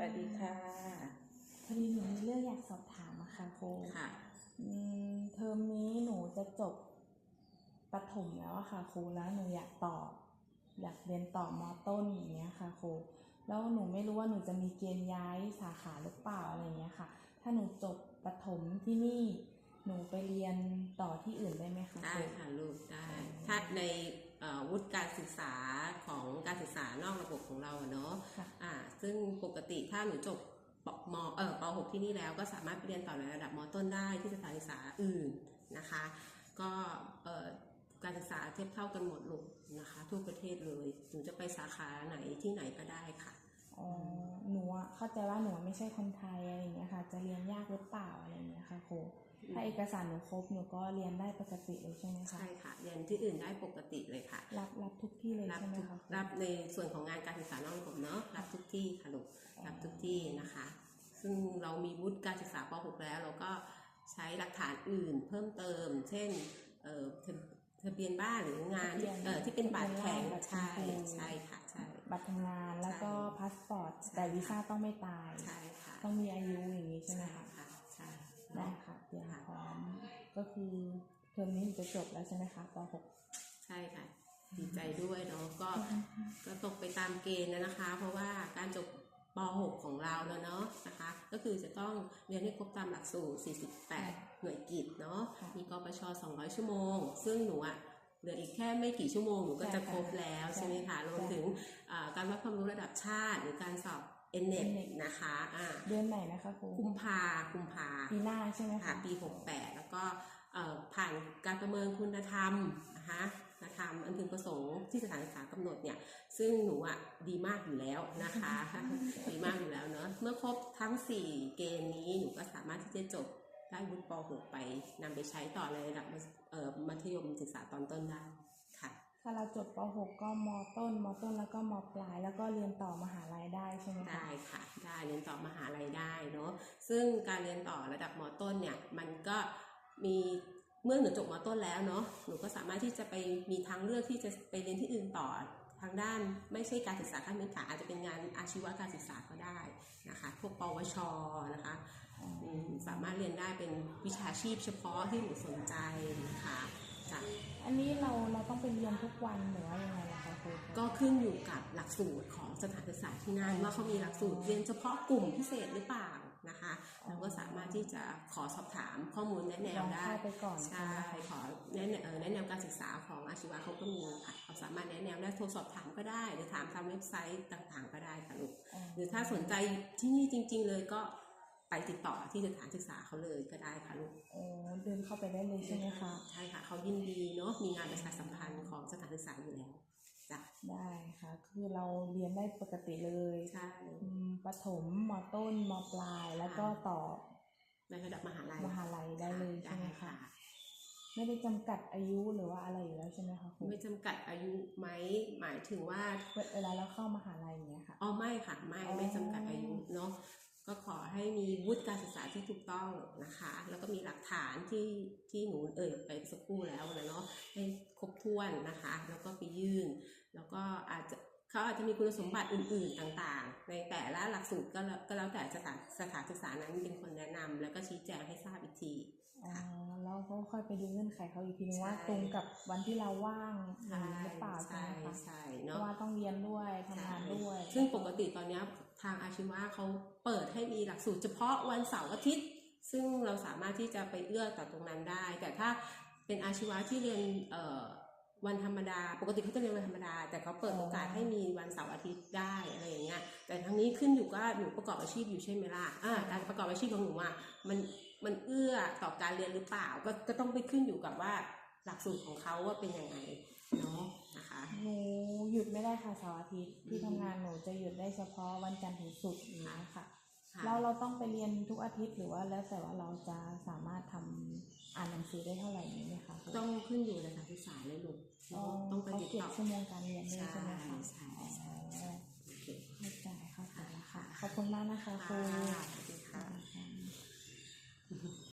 วัสดีค่ะพอดีหนูมีเรื่องอยากสอบถามอะค่ะครูค่ะอืมเทอมนี้หนูจะจบประถมแล้วอะค่ะครูแล้วหนูอยากต่ออยากเรียนต่อมอต้นอย่างเงี้ยค่ะครูแล้วหนูไม่รู้ว่าหนูจะมีเกณฑ์ย้ายสาขาหรือเปล่าอะไรเงี้ยค่ะ ถ้าหนูจบประถมที่นี่หนูไปเรียนต่อที่อื่นได้ไหมคะได้ครูค่ะลูกได้ถ้าในเอ่อวุฒิการศึกษาของการศึกษานอกระบบของเราอะเนาะค่ะอ่า ซึ่งปกติถ้าหนูจบปมเอ่อป .6 ที่นี่แล้วก็สามารถไปเรียนต่อในระดับมต้นได้ที่สถานศึกษาอื่นนะคะ ก็เอ่อการศึกษาเทียบเท่ากันหมดลูกนะคะทั่วประเทศเลยหนูจะไปสาขาไหนที่ไหนก็ได้ค่ะ อ๋อหนูอะ เข้าใจว่าหนูไม่ใช่คนไทยอะไรอย่างเงี้ยค่ะ จะเรียนยากหรือเปล่าอะไรอย่างเงี้ยค่ะครูถ้าเอกสารหนูครบหนูก็เรียนได้ปกติเลยใช่ไหมคะใช่ค่ะเรียนที่อื่นได้ปกติเลยค่ะ รับรับทุกที่เลยรับใช่ไหมทุกคะครูรับในส่วนของงานการศึกษานอกระบบเนาะรับทุกที่ค่ะลูกรับทุกที่นะคะ ซึ่งเรามีวุฒิการศึกษาป .6 แล้วเราก็ใช้หลักฐานอื่นเพิ่มเติม เช่นเอ่อ ทะทะเบียนบ้านหรืองานที่เอ่อที่เป็นบัตรแข็งใช่ใช่ค่ะใช่บัตรทำงานแล้วก็ใช่พาสปอร์ตแต่วีซ่าต้องไม่ตายใช่ค่ะต้องมีอายุอย่างนี้ใช่ไหมใช่คะค่ะใช่ได้ค่ะเตรียมพร้อมก็คือเทอมนี้หนูจะจบแล้วใช่ไหมคะป .6 ใช่ค่ะดีใจด้วยเนาะก็ก็ตกไปตามเกณฑ์นะนะคะ เพราะว่าการจบป .6 ของเราแล้วเนาะนะคะ ก็คือจะต้องเรียนให้ครบตามหลักสูตร 48 หน่วยกิจเนาะค่ะมีกปช 200 ชั่วโมง ซึ่งหนูอะเหลืออีกแค่ไม่กี่ชั่วโมงหนูก็จะครบแล้วใช่ใช่ไหมคะรวมถึงอ่าการวัดความรู้ระดับชาติหรือการสอบ n n e t NNET นะคะอ่าเดือนไหนนะคะครูกุมภากุมภาปีหน้าใช่ไหมค่ะคะปี 68 แล้วก็เอ่อผ่านการประเมินคุณธรรมนะคะคุณ ธรรมอันพึงประสงค์ที่สถานศึกษากำหนดเนี่ยซึ่งหนูอะดีมากอยู่แล้วนะคะดีมากอยู่แล้วเนอะเมื่อครบทั้ง 4 เกณฑ์นี้หนูก็สามารถที่จะจบได้วุฒิป .6 ไปนำไปใช้ต่อในระดับเอ่อมัธยมศึกษาตอนต้นได้ค่ะถ้าเราจบป .6 ก็ม ต้น ม ต้นแล้วก็ม ปลาย แล้วก็เรียนต่อมหาลัยได้ใช่ไหมคะได้ค่ะได้เรียนต่อมหาลัยได้เนาะซึ่งการเรียนต่อระดับม ต้นเนี่ยมันก็มี เมื่อหนูจบมต้นแล้วเนาะหนูก็สามารถที่จะไปมีทางเลือกที่จะไปเรียนที่อื่นต่อทางด้านไม่ใช่การศึกษาขั้นพื้นฐานอาจจะเป็นงานอาชีวการศึกษาก็ได้นะคะพวกปวชนะคะอืมสามารถเรียนได้เป็นวิชาชีพเฉพาะที่หนูสนใจนะคะจ้ะอันนี้เราเราต้องไปเรียนทุกวันหรือว่ายังไงล่ะคะครูก็ขึ้นอยู่กับหลักสูตรของสถานศึกษาที่นั่นว่าเขามีหลักสูตรเรียนเฉพาะกลุ่มพิเศษหรือเปล่า นะคะ เราก็สามารถที่จะขอสอบถามข้อมูลแนะแนลวองได้เข้าไปก่อนใช่ใช่ไหมคะขอแนะแนวเอ่อแนะแนวการศึกษาของอาชีวะเขาก็มีค่ะเขาสามารถแนะแนวได้โทรสอบถามก็ได้ หรือถามทางเว็บไซต์ต่างๆ ก็ได้ค่ะลูกอ๋อหรือถ้าสนใจที่นี่จริง ๆ เลยก็ไปติดต่อที่สถานศึกษาเขาเลยก็ได้ค่ะลูกโอ้เดินเข้าไปได้เลยใช่ไหมคะใช่ค่ะเขายินดีเนาะมีงานประชาสัมพันธ์ของสถานศึกษาอยู่แล้ว จ้ะได้ค่ะ คือเราเรียนได้ปกติเลยใช่อืมประถมมต้นมปลาย แล้วก็ต่อ ในระดับมหาลัยมหาลัยได้เลยใช่ไหมด้คะไม่ได้จำกัดอายุหรือว่าอะไรอยู่แล้วใช่ไหมคะครูไม่จำกัดอายุไหมหมายถึงว่าเวลาเราเข้ามหาลัยอย่างเงี้ยค่ะอ๋อไม่ค่ะไม่อ๋อไม่จำกัดอายุเนาะก็ขอให้มีวุฒิการศึกษาที่ถูกต้องนะคะ แล้วก็มีหลักฐานที่ที่หนูเอ่ยไปสักครู่แล้วนะเนาะให้ครบถ้วนนะคะ แล้วก็ไปยื่น แล้วก็อาจจะเขาอาจจะมีคุณสมบัติอื่น ๆต่างๆ ในแต่ละหลักสูตรก็แล้วก็แล้วแต่สถานสถานศึกษานั้นเป็นคนแนะนำแล้วก็ชี้แจงให้ทราบอีกทีอ๋อแล้วก็ค่อยไปดูเงื่อนไขเขาอีกทีนึงว่าใช่ตรงกับวันที่เราว่างอย่างนี้หรือเปล่าใช่ใช่ไหมคะใช่เพเนาะราะว่าต้องเรียนด้วยทำงานด้วย ซึ่งปกติตอนเนี้ยทางอาชีวะเขาเปิดให้มีหลักสูตรเฉพาะวันเสาร์อาทิตย์ ซึ่งเราสามารถที่จะไปเอื้อต่อตรงนั้นได้ แต่ถ้าเป็นอาชีวะที่เรียนเอ่อ วันธรรมดา ปกติเขาจะเรียนวันธรรมดา แต่เขาเปิดโอกาสให้มีวันเสาร์อาทิตย์ได้อะไรอย่างเงี้ย แต่ทั้งนี้ขึ้นอยู่ก็หนูประกอบอาชีพอยู่ใช่ไหมล่ะอ่าการประกอบอาชีพของหนูอะมันมันเอื้อต่อการเรียนหรือเปล่า ก็ก็ต้องไปขึ้นอยู่กับว่าหลักสูตรของเขาว่าเป็นยังไงเนาะนะคะหนูหยุดไม่ได้ค่ะเสาร์อาทิตย์ที่ทำงานหนูจะหยุดได้เฉพาะวันจันทร์ถึงศุกร์นี้ยค่ะค่ะ เราเราต้องไปเรียนทุกอาทิตย์หรือว่าแล้วแต่ว่าเราจะสามารถทำอ่านหนังสือได้เท่าไหร่นี้ไหมคะครูต้องขึ้นอยู่ในการศึกษาเลยลูกอ๋อต้องไปเขาติดเก็บต่อชั่วโมงการเรียนด้วยใช่ไหมคะใช่ใช่ใช่อ๋อโอเคเข้าใจเข้าใจแล้วค่ะขอบคุณมากนะคะครูค่ะ